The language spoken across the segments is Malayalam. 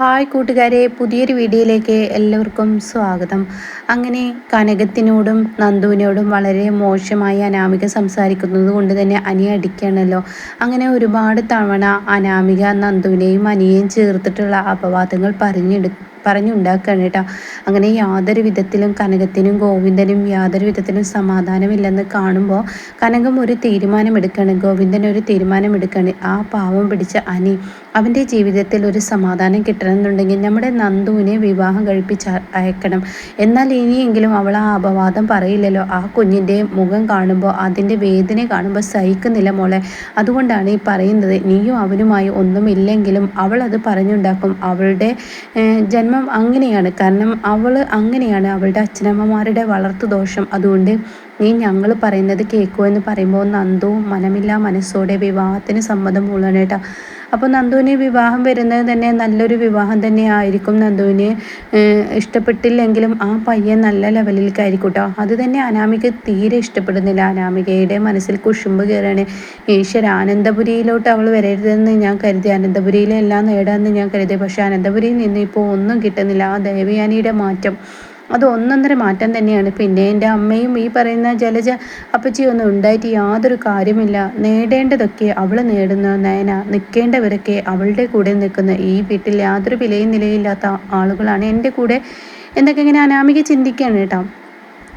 ഹായ് കൂട്ടുകാരെ പുതിയൊരു വീഡിയോയിലേക്ക് എല്ലാവർക്കും സ്വാഗതം. അങ്ങനെ കനകത്തിനോടും നന്ദുവിനോടും വളരെ മോശമായി അനാമിക സംസാരിക്കുന്നത് കൊണ്ട് തന്നെ അനി അടിക്കണല്ലോ അങ്ങനെ ഒരുപാട് തവണ അനാമിക നന്ദുവിനെയും അനിയെയും ചേർത്തിട്ടുള്ള അപവാദങ്ങൾ പറഞ്ഞെടുക്കും പറഞ്ഞുണ്ടാക്കുകയാണ് കേട്ടോ. അങ്ങനെ യാതൊരു വിധത്തിലും കനകത്തിനും ഗോവിന്ദനും യാതൊരു വിധത്തിലും സമാധാനമില്ലെന്ന് കാണുമ്പോൾ കനകം ഒരു തീരുമാനം തീരുമാനമെടുക്കുകയാണ് ഗോവിന്ദൻ ഒരു തീരുമാനം തീരുമാനമെടുക്കുകയാണ് ആ പാവം പിടിച്ച അനി അവന്റെ ജീവിതത്തിൽ ഒരു സമാധാനം കിട്ടണമെന്നുണ്ടെങ്കിൽ നമ്മുടെ നന്ദുവിനെ വിവാഹം കഴിപ്പിച്ച് അയക്കണം. എന്നാൽ ഇനിയെങ്കിലും അവൾ ആ അപവാദം പറയില്ലല്ലോ. ആ കുഞ്ഞിന്റെ മുഖം കാണുമ്പോൾ അതിന്റെ വേദന കാണുമ്പോൾ സഹിക്കുന്നില്ല മോളെ. അതുകൊണ്ടാണ് ഈ പറയുന്നത് നീയും അവനുമായി ഒന്നുമില്ലെങ്കിലും അവൾ അത് പറഞ്ഞുണ്ടാക്കും. അവളുടെ ജന്മ ജന്മം അങ്ങനെയാണ്. കാരണം അവൾ അങ്ങനെയാണ്. അവളുടെ അച്ഛനമ്മമാരുടെ വളർത്തു ദോഷം. അതുകൊണ്ട് നീ ഞങ്ങൾ പറയുന്നത് കേൾക്കുമോ എന്ന് പറയുമ്പോൾ നന്ദവും മനമില്ല മനസ്സോടെ വിവാഹത്തിന് സമ്മതം മൂളാണ് കേട്ടോ അപ്പോൾ നന്ദുവിന് വിവാഹം വരുന്നത് തന്നെ നല്ലൊരു വിവാഹം തന്നെ ആയിരിക്കും നന്ദുവിന് ഇഷ്ടപ്പെട്ടില്ലെങ്കിലും ആ പയ്യൻ നല്ല ലെവലിലേക്കായിരിക്കും കേട്ടോ അത് തന്നെ അനാമിക തീരെ ഇഷ്ടപ്പെടുന്നില്ല. അനാമികയുടെ മനസ്സിൽ കുശുമ്പ് കയറാണ്. ഈശ്വര ആനന്ദപുരിയിലോട്ട് അവൾ വരരുതെന്ന് ഞാൻ കരുതി. അനന്തപുരിയിലെല്ലാം നേടാമെന്ന് ഞാൻ കരുതി. പക്ഷേ അനന്തപുരിയിൽ നിന്ന് ഇപ്പോൾ ഒന്നും കിട്ടുന്നില്ല. ആ ദേവയാനിയുടെ മാറ്റം അത് ഒന്നൊന്നര മാറ്റം തന്നെയാണ്. പിന്നെ എന്റെ അമ്മയും ഈ പറയുന്ന ജലജ അപ്പച്ചിയൊന്നും ഉണ്ടായിട്ട് യാതൊരു കാര്യമില്ല. നേടേണ്ടതൊക്കെ അവൾ നേടുന്ന നയന നിൽക്കേണ്ടവരൊക്കെ അവളുടെ കൂടെ നിൽക്കുന്ന ഈ വീട്ടിൽ യാതൊരു വിലയും നിലയില്ലാത്ത ആളുകളാണ് എന്റെ കൂടെ എന്നൊക്കെ ഇങ്ങനെ അനാമിക ചിന്തിക്കുകയാണ് കേട്ടോ.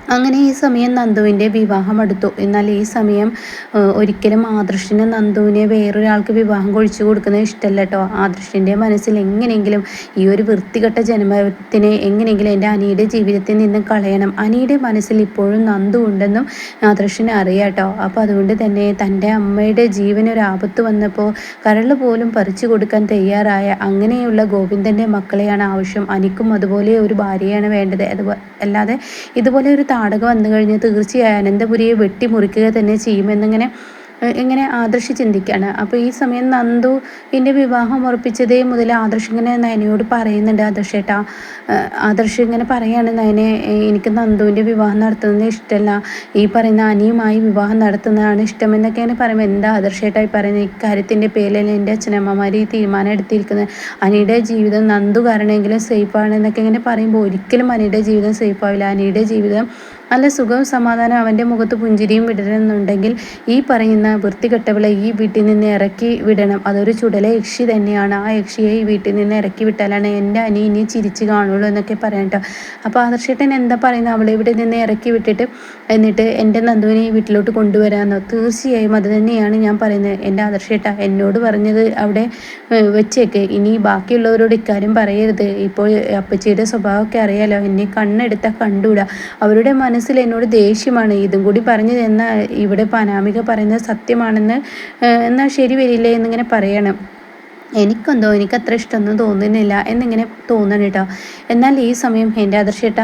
അങ്ങനെ ഈ സമയം നന്ദുവിന്റെ വിവാഹം അടുത്തു. എന്നാൽ ഈ സമയം ഒരിക്കലും ആദർശിന് നന്ദുവിനെ വേറൊരാൾക്ക് വിവാഹം കൊഴിച്ചു കൊടുക്കുന്നത് ഇഷ്ടമല്ല കേട്ടോ. ആദർശിന്റെ മനസ്സിൽ എങ്ങനെയെങ്കിലും ഈ ഒരു വൃത്തികെട്ട ജന്മത്തിനെ എങ്ങനെയെങ്കിലും എന്റെ അനിയുടെ ജീവിതത്തിൽ നിന്ന് കളയണം. അനിയുടെ മനസ്സിൽ ഇപ്പോഴും നന്ദു ഉണ്ടെന്നും ആദർശിന് അറിയാം കേട്ടോ. അപ്പോൾ അതുകൊണ്ട് തന്നെ തന്റെ അമ്മയുടെ ജീവനൊരു ആപത്ത് വന്നപ്പോൾ കരൾ പോലും പറിച്ചു കൊടുക്കാൻ തയ്യാറായ അങ്ങനെയുള്ള ഗോവിന്ദന്റെ മക്കളെയാണ് ആവശ്യം. അനിക്കും അതുപോലെ ഒരു ഭാര്യയാണ് വേണ്ടത്. അതുപോലെ അല്ലാതെ ഇതുപോലെ ഒരു താടക വന്നു കഴിഞ്ഞാൽ തീർച്ചയായും അനന്തപുരിയെ വെട്ടിമുറിക്കുക തന്നെ ചെയ്യുമെന്നിങ്ങനെ ഇങ്ങനെ ആദർശ് ചിന്തിക്കുകയാണ് അപ്പോൾ ഈ സമയം നന്ദുവിന്റെ വിവാഹം ഉറപ്പിച്ചതേ മുതൽ ആദർശ് ഇങ്ങനെ നയനയോട് പറയുന്നുണ്ട്. ആദർശേട്ടാ ആദർശ് ഇങ്ങനെ പറയാണ് നയനെ എനിക്ക് നന്ദുവിന്റെ വിവാഹം നടത്തുന്നത് ഇഷ്ടമല്ല ഈ പറയുന്ന അനിയുമായി വിവാഹം നടത്തുന്നതാണ് ഇഷ്ടമെന്നൊക്കെ ഇങ്ങനെ പറയുമ്പോൾ എന്താ ആദർശേട്ടായി പറയുന്നത് ഇക്കാര്യത്തിന്റെ പേരിൽ എന്റെ അച്ഛനമ്മമാർ ഈ തീരുമാനം എടുത്തിരിക്കുന്നത്? അനിയുടെ ജീവിതം നന്ദു കാരണമെങ്കിലും സേഫാണ് എന്നൊക്കെ ഇങ്ങനെ പറയുമ്പോൾ ഒരിക്കലും അനിയുടെ ജീവിതം സേഫ് ആവില്ല. അനിയുടെ ജീവിതം നല്ല സുഖവും സമാധാനം അവന്റെ മുഖത്ത് പുഞ്ചിരിയും വിടരുന്നുണ്ടെങ്കിൽ ഈ പറയുന്ന വൃത്തികെട്ടവളെ ഈ വീട്ടിൽ നിന്ന് ഇറക്കി വിടണം. അതൊരു ചുടല യക്ഷി തന്നെയാണ്. ആ യക്ഷിയെ ഈ വീട്ടിൽ നിന്ന് ഇറക്കി വിട്ടാലാണ് എന്റെ അനി ഇനി ചിരിച്ച് കാണുള്ളൂ എന്നൊക്കെ പറയണ്ട അപ്പോൾ ആദർശേട്ടൻ എന്താ പറയുന്നത്? അവളെ ഇവിടെ നിന്ന് ഇറക്കി വിട്ടിട്ട് എന്നിട്ട് എന്റെ നന്ദുവിനെ ഈ വീട്ടിലോട്ട് കൊണ്ടുവരാമെന്നോ? തീർച്ചയായും അത് തന്നെയാണ് ഞാൻ പറയുന്നത്. എന്റെ ആദർശേട്ട എന്നോട് പറഞ്ഞത് അവിടെ വെച്ചേക്ക്. ഇനി ബാക്കിയുള്ളവരോട് ഇക്കാര്യം പറയരുത്. ഇപ്പോൾ അപ്പച്ചിയുടെ സ്വഭാവമൊക്കെ അറിയാലോ. എന്നെ കണ്ണെടുത്താൽ കണ്ടുകൂടാ അവരുടെ മനസ്സ് മനസ്സിൽ എന്നോട് ദേഷ്യമാണ്. ഇതും കൂടി പറഞ്ഞു എന്നാൽ ഇവിടെ പനാമിക പറയുന്നത് സത്യമാണെന്ന് എന്നാൽ ശരി വരില്ലേ എന്നിങ്ങനെ പറയണം. എനിക്കെന്തോ എനിക്ക് അത്ര ഇഷ്ടമൊന്നും തോന്നുന്നില്ല എന്നിങ്ങനെ തോന്നണം കേട്ടോ. എന്നാൽ ഈ സമയം എന്റെ ആദർശേട്ട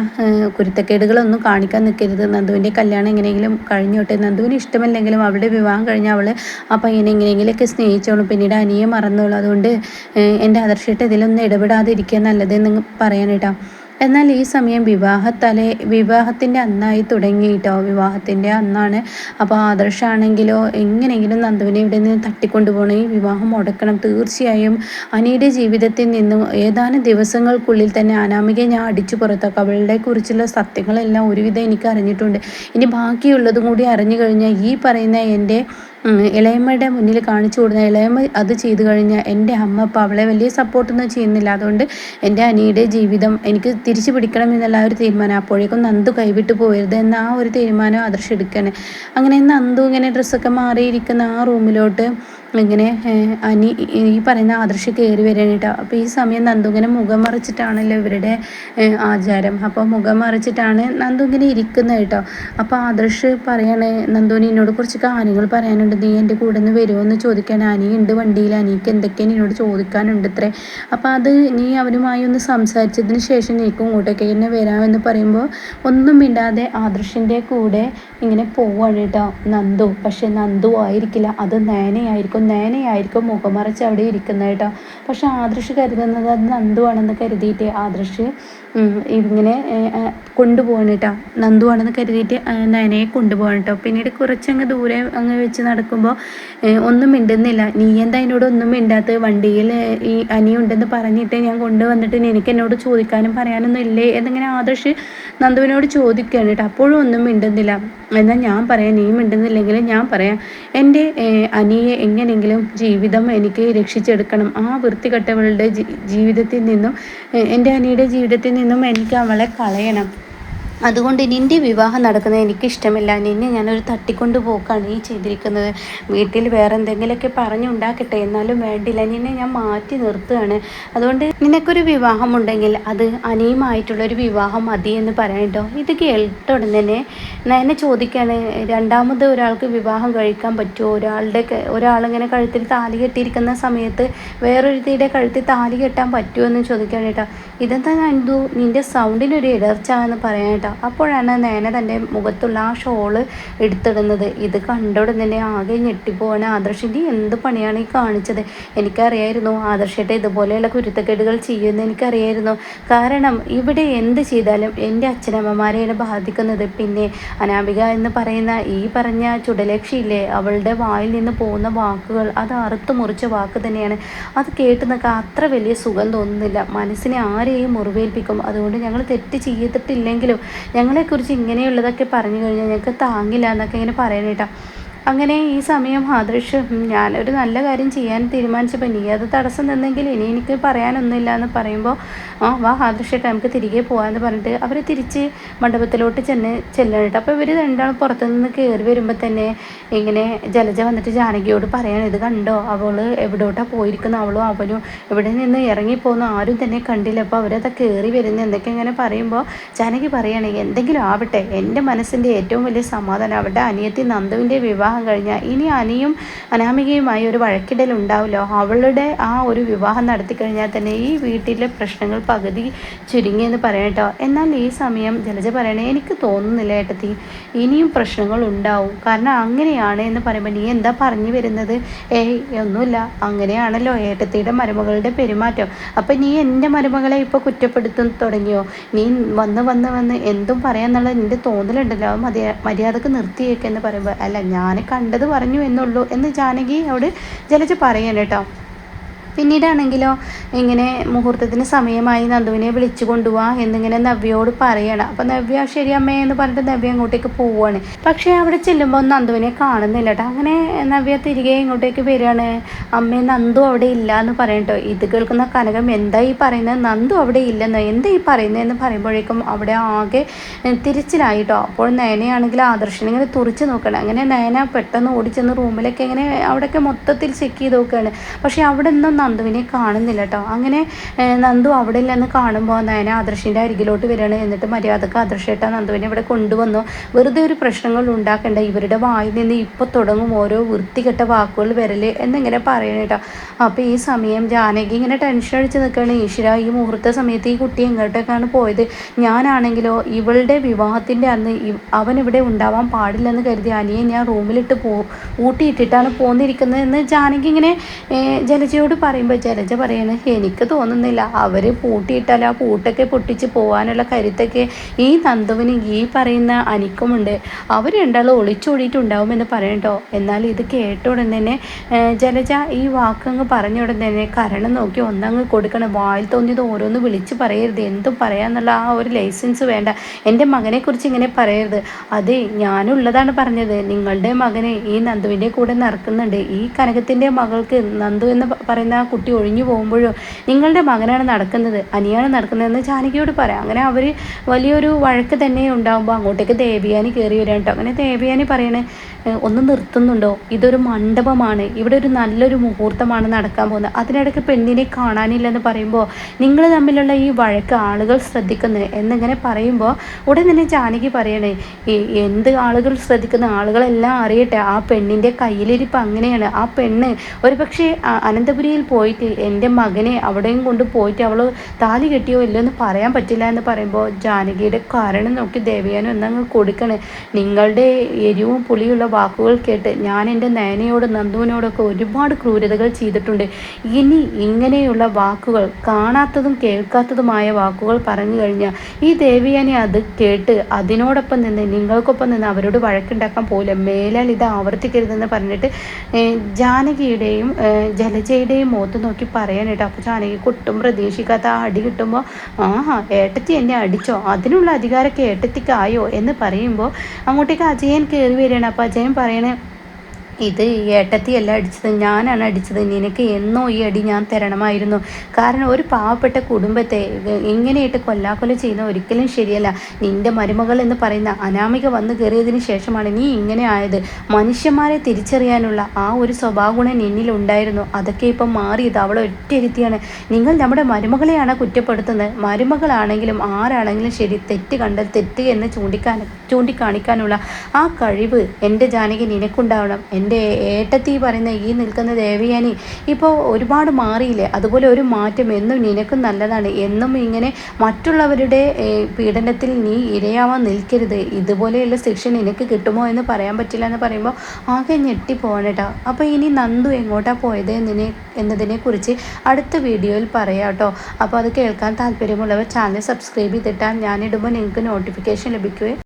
കുരുത്തക്കേടുകളൊന്നും കാണിക്കാൻ നിൽക്കരുത്. നന്ദുവിന്റെ കല്യാണം എങ്ങനെയെങ്കിലും കഴിഞ്ഞോട്ടെ. നന്ദുവിന് ഇഷ്ടമല്ലെങ്കിലും അവളുടെ വിവാഹം കഴിഞ്ഞാൽ അവൾ ആ പയ്യനെ എങ്ങനെയെങ്കിലുമൊക്കെ സ്നേഹിച്ചോളും. പിന്നീട് അനിയെ മറന്നോളൂ. അതുകൊണ്ട് എന്റെ ആദർശേട്ട ഇതിലൊന്നും ഇടപെടാതിരിക്കുക നല്ലതെന്ന് പറയാൻ കേട്ടോ. എന്നാൽ ഈ സമയം വിവാഹത്തലേ വിവാഹത്തിന്റെ അന്നായി തുടങ്ങിയിട്ടോ? വിവാഹത്തിന്റെ അന്നാണ്. അപ്പോൾ ആദർശാണെങ്കിലോ എങ്ങനെയെങ്കിലും നന്ദുവിനെ ഇവിടെ നിന്ന് തട്ടിക്കൊണ്ടുപോകണം. ഈ വിവാഹം മുടക്കണം. തീർച്ചയായും അനിയുടെ ജീവിതത്തിൽ നിന്നും ഏതാനും ദിവസങ്ങൾക്കുള്ളിൽ തന്നെ അനാമികയെ ഞാൻ അടിച്ചു പുറത്താക്കും. അവളുടെ കുറിച്ചുള്ള സത്യങ്ങളെല്ലാം ഒരുവിധം എനിക്ക് അറിഞ്ഞിട്ടുണ്ട് ഇനി ബാക്കിയുള്ളതും കൂടി അറിഞ്ഞു കഴിഞ്ഞാൽ ഈ പറയുന്ന എന്റെ ഇളയമ്മയുടെ മുന്നിൽ കാണിച്ചു കൊടുത്ത ഇളയമ്മ അത് ചെയ്തു കഴിഞ്ഞാൽ എന്റെ അമ്മ അപ്പോൾ അവളെ വലിയ സപ്പോർട്ടൊന്നും ചെയ്യുന്നില്ല. അതുകൊണ്ട് എന്റെ അനിയുടെ ജീവിതം എനിക്ക് തിരിച്ചു പിടിക്കണം എന്നുള്ള ഒരു തീരുമാനം അപ്പോഴേക്കും നന്ദു കൈവിട്ട് പോയരുത് എന്ന ആ ഒരു തീരുമാനം ആദർശം എടുക്കണേ. അങ്ങനെ നന്ദു ഇങ്ങനെ ഡ്രസ്സൊക്കെ മാറിയിരിക്കുന്ന ആ റൂമിലോട്ട് ഇങ്ങനെ അനി ഈ പറയുന്ന ആദർശ് കയറി വരാനായിട്ട് അപ്പോൾ ഈ സമയം നന്ദു ഇങ്ങനെ മുഖം മറിച്ചിട്ടാണല്ലോ ഇവരുടെ ആചാരം. അപ്പോൾ മുഖം മറിച്ചിട്ടാണ് നന്ദു ഇങ്ങനെ ഇരിക്കുന്നത് കേട്ടോ. അപ്പോൾ ആദർശ് പറയണേ നന്ദുവിന് എന്നോട് കുറച്ച് കാര്യങ്ങൾ പറയാനുണ്ട്. നീ എന്റെ കൂടെ നിന്ന് വരുമോ എന്ന് ചോദിക്കാൻ അനിയുണ്ട് വണ്ടിയിൽ. അനിക്ക് എന്തൊക്കെയാണ് എന്നോട് ചോദിക്കാനുണ്ട് ഇത്രേ അപ്പോൾ അത് നീ അവരുമായി ഒന്ന് സംസാരിച്ചതിന് ശേഷം നീക്കും ഇങ്ങോട്ടേക്ക് എന്നെ വരാമെന്ന് പറയുമ്പോൾ ഒന്നും മിണ്ടാതെ ആദർശിന്റെ കൂടെ ഇങ്ങനെ പോവാണ് കേട്ടോ നന്ദു. പക്ഷെ നന്ദു ആയിരിക്കില്ല. അത് നേനയായിരിക്കും നേനയായിരിക്കും മുഖം മുഖമറച്ച് അവിടെ ഇരിക്കുന്നത് കേട്ടോ പക്ഷെ ആദർശ് കരുതുന്നത് അത് നന്ദുവാണെന്ന് കരുതിയിട്ട്. ആദർശ് ഇങ്ങനെ കൊണ്ടുപോകണം കേട്ടോ നന്ദുവാണെന്ന് കരുതിയിട്ട് നയനയെ കൊണ്ടുപോകണം കേട്ടോ പിന്നീട് കുറച്ചങ്ങ് ദൂരെ അങ്ങ് വെച്ച് നടക്കുമ്പോൾ ഒന്നും മിണ്ടുന്നില്ല. നീ എന്താ എന്നോട് ഒന്നും മിണ്ടാത്ത വണ്ടിയിൽ ഈ അനിയുണ്ടെന്ന് പറഞ്ഞിട്ട് ഞാൻ കൊണ്ടുവന്നിട്ട് എനിക്ക് എന്നോട് ചോദിക്കാനും പറയാനൊന്നും ഇല്ലേ? എന്നിങ്ങനെ ആദർശ് നന്ദുവിനോട് ചോദിക്കുകയാണ് കേട്ടോ അപ്പോഴും ഒന്നും മിണ്ടുന്നില്ല. എന്നാൽ ഞാൻ പറയാം. നീ മിണ്ടുന്നില്ലെങ്കിൽ ഞാൻ പറയാം. എന്റെ അനിയെ എങ്ങനെയെങ്കിലും ജീവിതം എനിക്ക് രക്ഷിച്ചെടുക്കണം. ആ വൃത്തികെട്ടവളുടെ ജീവിതത്തിൽ നിന്നും എന്റെ അനിയുടെ ജീവിതത്തിൽ നിന്നും എനിക്ക് അവളെ കളയണം. അതുകൊണ്ട് നിന്റെ വിവാഹം നടക്കുന്നത് എനിക്കിഷ്ടമില്ല. നിന്നെ ഞാനൊരു തട്ടിക്കൊണ്ട് പോക്കാണ് ഈ ചെയ്തിരിക്കുന്നത്. വീട്ടിൽ വേറെ എന്തെങ്കിലുമൊക്കെ പറഞ്ഞുണ്ടാക്കട്ടെ. എന്നാലും വേണ്ടില്ല. നിന്നെ ഞാൻ മാറ്റി നിർത്തുകയാണ്. അതുകൊണ്ട് നിനക്കൊരു വിവാഹം ഉണ്ടെങ്കിൽ അത് അനിയുമായിട്ടുള്ളൊരു വിവാഹം മതി എന്ന് പറയട്ടോ ഇത് കേട്ട ഉടൻ തന്നെ എന്നെ ചോദിക്കുകയാണ് രണ്ടാമത് ഒരാൾക്ക് വിവാഹം കഴിക്കാൻ പറ്റുമോ? ഒരാളുടെ ഒരാളിങ്ങനെ കഴുത്തിൽ താലി കെട്ടിയിരിക്കുന്ന സമയത്ത് വേറൊരുത്തിയുടെ കഴുത്തിൽ താലി കെട്ടാൻ പറ്റുമോ എന്ന് ചോദിക്കുകയാണ് കേട്ടോ. ഇതെന്താ നന്ദു? നിന്റെ സൗണ്ടിനൊരു ഇടർച്ച എന്ന് പറയാം കേട്ടോ. അപ്പോഴാണ് നേനെ തന്റെ മുഖത്തുള്ള ആ ഷോൾ എടുത്തിടുന്നത്. ഇത് കണ്ടോടെ തന്നെ ആകെ ഞെട്ടിപ്പോവാണ് ആദർശിന്റെ എന്ത് പണിയാണ് ഈ കാണിച്ചത്? എനിക്കറിയായിരുന്നു ആദർശയുടെ ഇതുപോലെയുള്ള കുരുത്തക്കേടുകൾ ചെയ്യുമെന്ന് എനിക്കറിയായിരുന്നു. കാരണം ഇവിടെ എന്ത് ചെയ്താലും എന്റെ അച്ഛനമ്മമാരെയാണ് ബാധിക്കുന്നത്. പിന്നെ അനാമിക എന്ന് പറയുന്ന ഈ പറഞ്ഞ ചുടലക്ഷിയില്ലേ അവളുടെ വായിൽ നിന്ന് പോകുന്ന വാക്കുകൾ അത് അറുത്തു മുറിച്ച വാക്ക് തന്നെയാണ്. അത് കേട്ട് നിൽക്കാൻ അത്ര വലിയ സുഖം തോന്നുന്നില്ല. മനസ്സിനെ ആരെയും മുറിവേൽപ്പിക്കും. അതുകൊണ്ട് ഞങ്ങൾ തെറ്റ് ചെയ്തിട്ടില്ലെങ്കിലും ഞങ്ങളെക്കുറിച്ച് ഇങ്ങനെയുള്ളതൊക്കെ പറഞ്ഞു കഴിഞ്ഞാൽ ഞങ്ങൾക്ക് താങ്ങില്ല എന്നൊക്കെ ഇങ്ങനെ പറയണേട്ടാ. അങ്ങനെ ഈ സമയം ആദർശ് ഞാനൊരു നല്ല കാര്യം ചെയ്യാൻ തീരുമാനിച്ചപ്പോൾ നീ അത് തടസ്സം നിന്നെങ്കിൽ ഇനി എനിക്ക് പറയാനൊന്നുമില്ല എന്ന് പറയുമ്പോൾ ആ വാ ആദർശേട്ടാ നമുക്ക് തിരികെ പോകാമെന്ന് പറഞ്ഞിട്ട് അവർ തിരിച്ച് മണ്ഡപത്തിലോട്ട് ചെന്ന് ചെല്ലണിട്ട് അപ്പോൾ ഇവർ രണ്ടാളും പുറത്തു നിന്ന് കയറി വരുമ്പോൾ തന്നെ ഇങ്ങനെ ജലജ വന്നിട്ട് ജാനകിയോട് പറയാൻ ഇത് കണ്ടോ അവൾ എവിടോട്ടാണ് പോയിരിക്കുന്ന? അവളും അവനും ഇവിടെ നിന്ന് ഇറങ്ങിപ്പോകുന്ന ആരും തന്നെ കണ്ടില്ല. അപ്പോൾ അവരത് കയറി വരുന്ന. എന്തൊക്കെ ഇങ്ങനെ പറയുമ്പോൾ ജാനകി പറയുകയാണെങ്കിൽ എന്തെങ്കിലും ആവട്ടെ എന്റെ മനസ്സിന്റെ ഏറ്റവും വലിയ സമാധാനം അവിടെ അനിയത്തി നന്ദുവിന്റെ വിവാഹം വിവാഹം കഴിഞ്ഞാൽ ഇനി അനിയും അനാമികയുമായി ഒരു വഴക്കിടൽ ഉണ്ടാവില്ലോ അവളുടെ ആ ഒരു വിവാഹം നടത്തി കഴിഞ്ഞാൽ തന്നെ ഈ വീട്ടിലെ പ്രശ്നങ്ങൾ പകുതി ചുരുങ്ങിയെന്ന് പറയട്ടോ എന്നാൽ ഈ സമയം ജലജ പറയണേ എനിക്ക് തോന്നുന്നില്ല ഏട്ടത്തി ഇനിയും പ്രശ്നങ്ങൾ ഉണ്ടാവും. കാരണം അങ്ങനെയാണ് എന്ന് പറയുമ്പോൾ നീ എന്താ പറഞ്ഞു വരുന്നത്? ഏയ് ഒന്നുമില്ല. അങ്ങനെയാണല്ലോ ഏട്ടത്തിയുടെ മരുമകളുടെ പെരുമാറ്റം. അപ്പം നീ എന്റെ മരുമകളെ ഇപ്പോൾ കുറ്റപ്പെടുത്തും തുടങ്ങിയോ? നീ വന്ന് വന്ന് വന്ന് എന്തും പറയാന്നുള്ള നിന്റെ തോന്നലുണ്ടല്ലോ. മതി മര്യാദയ്ക്ക് നിർത്തിയേക്കെന്ന് പറയുമ്പോൾ അല്ല ഞാൻ കണ്ടത് പറഞ്ഞു എന്നുള്ളൂ എന്ന് ജാനകി അവിടെ ജലജ പറയാണ് കേട്ടോ. പിന്നീടാണെങ്കിലോ ഇങ്ങനെ മുഹൂർത്തത്തിന് സമയമായി നന്ദുവിനെ വിളിച്ചു കൊണ്ടുപോവാ എന്നിങ്ങനെ നവ്യയോട് പറയണം. അപ്പം നവ്യ ശരി അമ്മേ എന്ന് പറഞ്ഞിട്ട് നവ്യ അങ്ങോട്ടേക്ക് പോവുകയാണ് പക്ഷേ അവിടെ ചെല്ലുമ്പോൾ നന്ദുവിനെ കാണുന്നില്ല കേട്ടോ അങ്ങനെ നവ്യ തിരികെ ഇങ്ങോട്ടേക്ക് വരികയാണ്. അമ്മേ നന്ദു അവിടെ ഇല്ല എന്ന് പറയട്ടോ ഇത് കേൾക്കുന്ന കനകം എന്താ ഈ പറയുന്നത് നന്ദു അവിടെ ഇല്ലെന്നോ. എന്താ ഈ പറയുന്നത് എന്ന് പറയുമ്പോഴേക്കും അവിടെ ആകെ തിരിച്ചിലായിട്ടോ. അപ്പോൾ നയനയാണെങ്കിൽ ആദർശനെ ഇങ്ങനെ തുറിച്ച് നോക്കണം. അങ്ങനെ നയന പെട്ടെന്ന് ഓടിച്ചെന്ന് റൂമിലൊക്കെ ഇങ്ങനെ അവിടെയൊക്കെ മൊത്തത്തിൽ ചെക്ക് ചെയ്ത് നോക്കുകയാണ് പക്ഷേ അവിടെ നിന്നും നന്ദുവിനെ കാണുന്നില്ല കേട്ടോ അങ്ങനെ നന്ദു അവിടെ ഇല്ലെന്ന് കാണുമ്പോൾ നയന ആദർശിന്റെ അരികിലോട്ട് വരികയാണ്. എന്നിട്ട് മര്യാദയ്ക്ക് ആദർശേട്ട നന്ദുവിനെ ഇവിടെ കൊണ്ടുവന്നു. വെറുതെ ഒരു പ്രശ്നങ്ങൾ ഉണ്ടാക്കണ്ട. ഇവരുടെ വായിൽ നിന്ന് ഇപ്പോൾ തുടങ്ങും ഓരോ വൃത്തികെട്ട വാക്കുകൾ വരൽ എന്നിങ്ങനെ പറയണ കേട്ടോ അപ്പോൾ ഈ സമയം ജാനകി ഇങ്ങനെ ടെൻഷൻ അടിച്ച് നിൽക്കുകയാണ് ഈശ്വര ഈ മുഹൂർത്ത സമയത്ത് ഈ കുട്ടി എങ്ങോട്ടേക്കാണ് പോയത്? ഞാനാണെങ്കിലോ ഇവളുടെ വിവാഹത്തിന്റെ അന്ന് അവൻ ഇവിടെ ഉണ്ടാവാൻ പാടില്ലെന്ന് കരുതി അനിയെ ഞാൻ റൂമിലിട്ട് പോ ഊട്ടിയിട്ടിട്ടാണ് പോന്നിരിക്കുന്നത് എന്ന് ജാനകി ഇങ്ങനെ ജലജയോട് പറയുമ്പോൾ ജലജ പറയാണ് എനിക്ക് തോന്നുന്നില്ല. അവർ പൂട്ടിയിട്ടാൽ ആ പൂട്ടൊക്കെ പൊട്ടിച്ച് പോകാനുള്ള കരുത്തൊക്കെ ഈ നന്ദുവിന് ഈ പറയുന്ന അനിക്കുമുണ്ട്. അവർ രണ്ടാളും ഒളിച്ചോടിയിട്ടുണ്ടാവുമെന്ന് പറയണ്ടോ എന്നാൽ ഇത് കേട്ട ഉടൻ തന്നെ ജലജ ഈ വാക്കങ്ങ് പറഞ്ഞ ഉടൻ തന്നെ കരണം നോക്കി ഒന്നങ്ങ് കൊടുക്കണം. വായിൽ തോന്നിയത് ഓരോന്ന് വിളിച്ച് പറയരുത്. എന്തും പറയാന്നുള്ള ആ ഒരു ലൈസൻസ് വേണ്ട. എന്റെ മകനെക്കുറിച്ച് ഇങ്ങനെ പറയരുത്. അതെ ഞാനുള്ളതാണ് പറഞ്ഞത്. നിങ്ങളുടെ മകനെ ഈ നന്ദുവിന്റെ കൂടെ നടക്കുന്നുണ്ട്. ഈ കനകത്തിന്റെ മകൾക്ക് നന്ദു എന്ന് പറയുന്ന ആ കുട്ടി ഒഴിഞ്ഞു പോകുമ്പോഴും നിങ്ങളുടെ മകനാണ് നടക്കുന്നത് അനിയാണ് നടക്കുന്നതെന്ന് ജാനകിയോട് പറയാം. അങ്ങനെ അവർ വലിയൊരു വഴക്ക് തന്നെ ഉണ്ടാകുമ്പോൾ അങ്ങോട്ടേക്ക് ദേവിയാനി കയറി വരാൻ കേട്ടോ. അങ്ങനെ ദേവിയാനി പറയണേ ഒന്ന് നിർത്തുന്നുണ്ടോ? ഇതൊരു മണ്ഡപമാണ്. ഇവിടെ ഒരു നല്ലൊരു മുഹൂർത്തമാണ് നടക്കാൻ പോകുന്നത്. അതിനിടയ്ക്ക് പെണ്ണിനെ കാണാനില്ലെന്ന് പറയുമ്പോൾ നിങ്ങൾ തമ്മിലുള്ള ഈ വഴക്ക് ആളുകൾ ശ്രദ്ധിക്കുന്നത് എന്നിങ്ങനെ പറയുമ്പോൾ ഉടൻ തന്നെ ജാനകി പറയണേ എന്ത് ആളുകൾ ശ്രദ്ധിക്കുന്ന ആളുകളെല്ലാം അറിയട്ടെ ആ പെണ്ണിന്റെ കയ്യിലിരിപ്പ് അങ്ങനെയാണ്. ആ പെണ്ണ് ഒരു പക്ഷേ അനന്തപുരിയിൽ പോയിട്ട് എന്റെ മകനെ അവിടെയും കൊണ്ട് പോയിട്ട് അവൾ താലി കെട്ടിയോ ഇല്ലെന്ന് പറയാൻ പറ്റില്ല എന്ന് പറയുമ്പോൾ ജാനകിയുടെ കാരണം നോക്കി ദേവയാനും എന്നങ്ങ് കൊടുക്കണേ. നിങ്ങളുടെ എരിവും പുളിയുള്ള വാക്കുകൾ കേട്ട് ഞാൻ എന്റെ നയനയോട് നന്ദുവിനോടൊക്കെ ഒരുപാട് ക്രൂരതകൾ ചെയ്തിട്ടുണ്ട്. ഇനി ഇങ്ങനെയുള്ള വാക്കുകൾ കാണാത്തതും കേൾക്കാത്തതുമായ വാക്കുകൾ പറഞ്ഞു കഴിഞ്ഞാൽ ഈ ദേവിയാനെ അത് കേട്ട് അതിനോടൊപ്പം നിന്ന് നിങ്ങൾക്കൊപ്പം നിന്ന് അവരോട് വഴക്കുണ്ടാക്കാൻ പോലും മേലാൽ ഇത് ആവർത്തിക്കരുതെന്ന് പറഞ്ഞിട്ട് ജാനകിയുടെയും ജലജയുടെയും മുഖത്ത് നോക്കി പറയാനായിട്ട് അപ്പോൾ ജാനകി കുട്ടും പ്രതീക്ഷിക്കാത്ത ആ അടി കിട്ടുമ്പോൾ ആ ഏട്ടത്തി എന്നെ അടിച്ചോ? അതിനുള്ള അധികാരമൊക്കെ ഏട്ടത്തിക്കായോ? എന്ന് പറയുമ്പോൾ അങ്ങോട്ടേക്ക് അജയൻ കയറി വരികയാണ്. അപ്പോൾ അജയൻ പറയണേ ഇത് ഏട്ടത്തിയല്ല അടിച്ചത് ഞാനാണ് അടിച്ചത്. നിനക്ക് എന്നോ ഈ അടി ഞാൻ തരണമായിരുന്നു. കാരണം ഒരു പാവപ്പെട്ട കുടുംബത്തെ എങ്ങനെയായിട്ട് കൊല്ലാക്കൊല ചെയ്യുന്ന ഒരിക്കലും ശരിയല്ല. നിന്റെ മരുമകൾ എന്ന് പറയുന്ന അനാമിക വന്നു കയറിയതിന് ശേഷമാണ് നീ ഇങ്ങനെ ആയത്. മനുഷ്യന്മാരെ തിരിച്ചറിയാനുള്ള ആ ഒരു സ്വഭാവഗുണം നിന്നിലുണ്ടായിരുന്നു അതൊക്കെ ഇപ്പം മാറിയത് അവളെ ഒറ്റയിരുത്തിയാണ്. നിങ്ങൾ നമ്മുടെ മരുമകളെയാണ് കുറ്റപ്പെടുത്തുന്നത്. മരുമകളാണെങ്കിലും ആരാണെങ്കിലും ശരി തെറ്റ് കണ്ടാൽ തെറ്റ് എന്ന് ചൂണ്ടിക്കാൻ ചൂണ്ടിക്കാണിക്കാനുള്ള ആ കഴിവ് എന്റെ ജാനകി നിനക്കുണ്ടാവണം. എന്റെ ഏട്ടത്തി പറയുന്ന ഈ നിൽക്കുന്ന ദേവയാനി ഇപ്പോൾ ഒരുപാട് മാറിയില്ലേ? അതുപോലെ ഒരു മാറ്റം എന്നും നിനക്കും നല്ലതാണ്. എന്നും ഇങ്ങനെ മറ്റുള്ളവരുടെ പീഡനത്തിൽ നീ ഇരയാവാൻ നിൽക്കരുത്. ഇതുപോലെയുള്ള ശിക്ഷ നിനക്ക് കിട്ടുമോ എന്ന് പറയാൻ പറ്റില്ല എന്ന് പറയുമ്പോൾ ആകെ ഞെട്ടിപ്പോവാണ് അപ്പോൾ ഇനി നന്ദു എങ്ങോട്ടാണ് പോയത് എന്നതിനെ എന്നതിനെക്കുറിച്ച് അടുത്ത വീഡിയോയിൽ പറയാം കേട്ടോ അപ്പോൾ അത് കേൾക്കാൻ താല്പര്യമുള്ളവർ ചാനൽ സബ്സ്ക്രൈബ് ചെയ്തിട്ടാൽ ഞാനിടുമ്പോൾ നിങ്ങൾക്ക് നോട്ടിഫിക്കേഷൻ ലഭിക്കുകയും